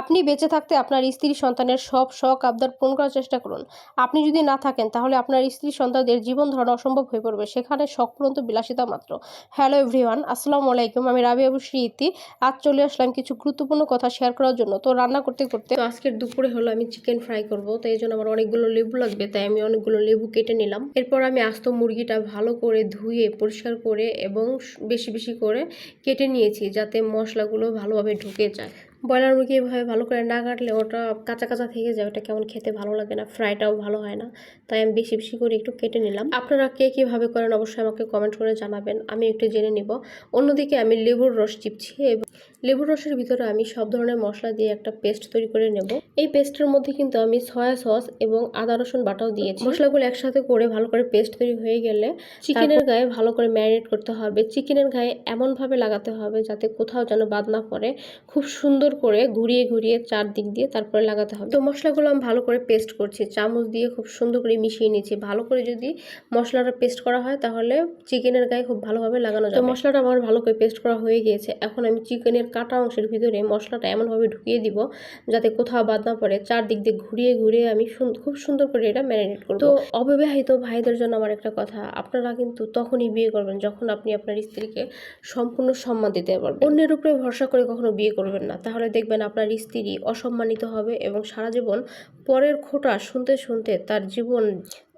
আপনি বেঁচে থাকতে আপনার স্ত্রী সন্তানের সব শখ, আবদার পূরণ করার চেষ্টা করুন। আপনি যদি না থাকেন, তাহলে আপনার স্ত্রী সন্তানদের জীবন ধারণ অসম্ভব হয়ে পড়বে। সেখানে শখ পূরণ বিলাসিতা মাত্র। হ্যালো এভরিওয়ান আসসালামু আলাইকুম। আমি রাবি আবু ইতি আজ চলে আসলাম কিছু গুরুত্বপূর্ণ কথা শেয়ার করার জন্য। তো রান্না করতে করতে আজকের দুপুরে হলো আমি চিকেন ফ্রাই করব। তো এই জন্য আমার অনেকগুলো লেবু লাগবে, তাই আমি অনেকগুলো লেবু কেটে নিলাম। এরপর আমি আস্ত মুরগিটা ভালো করে ধুয়ে, পরিষ্কার করে এবং বেশি বেশি করে কেটে নিয়েছি যাতে মশলাগুলো ভালোভাবে ঢুকে যায়। ব্রয়লার মুরগি এভাবে ভালো করে না কাটলে ওটা কাঁচা কাঁচা থেকে যায় ওটা কেমন খেতে ভালো লাগে না ফ্রাইটাও ভালো হয় না। তাই আমি বেশি বেশি করে একটু কেটে নিলাম। আপনারা কে কীভাবে করেন অবশ্যই আমাকে কমেন্ট করে জানাবেন আমি একটু জেনে নিব। অন্যদিকে আমি লেবুর রস চিপছি এবং লেবুর রসের ভিতরে আমি সব ধরনের মশলা দিয়ে একটা পেস্ট তৈরি করে নেব। এই পেস্টের মধ্যে কিন্তু আমি সয়া সস এবং আদা রসুন বাটাও দিয়েছি। মশলাগুলো একসাথে করে ভালো করে পেস্ট তৈরি হয়ে গেলে চিকেনের গায়ে ভালো করে ম্যারিনেট করতে হবে। চিকেনের গায়ে এমনভাবে লাগাতে হবে যাতে কোথাও যেন বাদ না পড়ে। খুব সুন্দর করে ঘুরিয়ে ঘুরিয়ে চারদিক দিয়ে তারপরে লাগাতে হবে। তো মশলাগুলো আমি ভালো করে পেস্ট করছি। চামচ দিয়ে খুব সুন্দর করে মিশিয়ে নিয়েছি ভালো করে যদি মশলাটা পেস্ট করা হয় তাহলে চিকেনের গায়ে খুব ভালোভাবে লাগানো যায় তো মশলাটা আমার ভালো করে পেস্ট করা হয়ে গিয়েছে। এখন আমি চিকেনের কাটা অংশের ভিতরে মশলাটা এমনভাবে ঢুকিয়ে দিব যাতে কোথাও বাদ না পড়ে। চারদিক দিয়ে ঘুরিয়ে ঘুরিয়ে আমি খুব সুন্দর করে এটা ম্যারিনেট করব। তো অবিবাহিত ভাইদের জন্য আমার একটা কথা। আপনারা কিন্তু তখনই বিয়ে করবেন যখন আপনি আপনার স্ত্রীকে সম্পূর্ণ সম্মান দিতে পারবেন। অন্যের উপরে ভরসা করে কখনো বিয়ে করবেন না। তাহলে দেখবেন আপনার স্ত্রী অসম্মানিত হবে এবং সারা জীবন পরের খোটা শুনতে শুনতে তার জীবন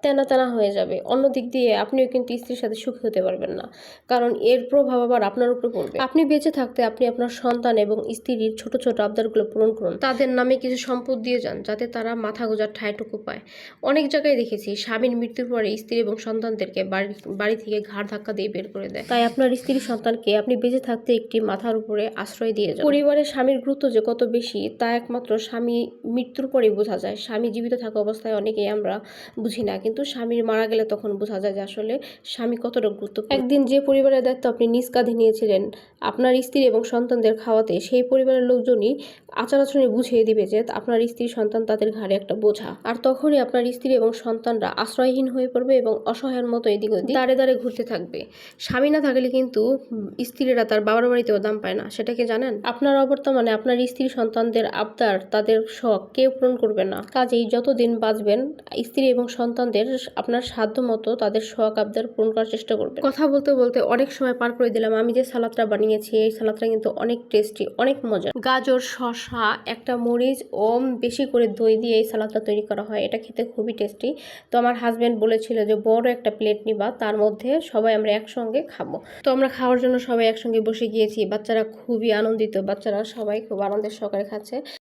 তেনা তেনা হয়ে যাবে। অন্য দিক দিয়ে আপনিও কিন্তু স্ত্রীর সাথে সুখী হতে পারবেন না। কারণ এর প্রভাব আবার আপনার উপরে পড়বে। আপনি বেঁচে থাকতে আপনি আপনার সন্তান এবং স্ত্রীর ছোট ছোট আবদারগুলো পূরণ করুন। তাদের নামে কিছু সম্পদ দিয়ে যান যাতে তারা মাথা গোজার ঠাঁইটুকু পায়। অনেক জায়গায় দেখেছি, স্বামীর মৃত্যুর পরে স্ত্রী এবং সন্তানদেরকে বাড়ি বাড়ি থেকে ঘাড় ধাক্কা দিয়ে বের করে দেয়। তাই আপনার স্ত্রী সন্তানকে আপনি বেঁচে থাকতে একটি মাথার উপরে আশ্রয় দিয়ে যান। পরিবারের স্বামীর গুরুত্ব যে কত বেশি, তা একমাত্র স্বামী মৃত্যুর পরেই বোঝা যায়। স্বামী জীবিত থাকা অবস্থায় অনেকেই আমরা বুঝি না কিন্তু স্বামীর মারা গেলে তখন বোঝা যায় যে আসলে স্বামী কতটা গুরুত্ব একদিন যে পরিবারের দায়িত্ব আপনি নিজ কাঁধে নিয়েছিলেন আপনার স্ত্রী এবং সন্তানদের খাওয়াতে সেই পরিবারের লোকজনই আচার আচরণে বুঝিয়ে দিবে যে আপনার স্ত্রী, সন্তান তাদের ঘাড়ে একটা বোঝা। আর তখনই আপনার স্ত্রী এবং সন্তানরা আশ্রয়হীন হয়ে পড়বে এবং অসহায়ের মতো এদিক ওদিক দাঁড়ে দাঁড়ে ঘুরতে থাকবে। স্বামী না থাকলে কিন্তু স্ত্রীরা তার বাবার বাড়িতেও দাম পায় না সেটাকে জানেন? আপনার অবর্তমানে আপনার স্ত্রী, সন্তানদের আবদার, তাদের শখ কেউ পূরণ করবে না। কাজেই যতদিন বাঁচবেন, স্ত্রী এবং সন্তানদের আপনার সাধ্য মতো তাদের শখ, আবদার পূরণ করার চেষ্টা করবেন। কথা বলতে বলতে অনেক সময় পার করে দিলাম, আমি যে সালাদটা বানিয়েছি, এই সালাদটা কিন্তু অনেক টেস্টি অনেক মজা গাজর শশা একটা মরিচ ও বেশি করে দই দিয়ে এই সালাদটা তৈরি করা হয়, এটা খেতে খুবই টেস্টি তো আমার হাজব্যান্ড বলেছিল যে, বড় একটা প্লেট নিবা, তার মধ্যে সবাই আমরা একসঙ্গে খাব। তো আমরা খাওয়ার জন্য সবাই একসঙ্গে বসে গিয়েছি, বাচ্চারা খুবই আনন্দিত, বাচ্চারা সবাই খুব আনন্দের সহকারে খাচ্ছে।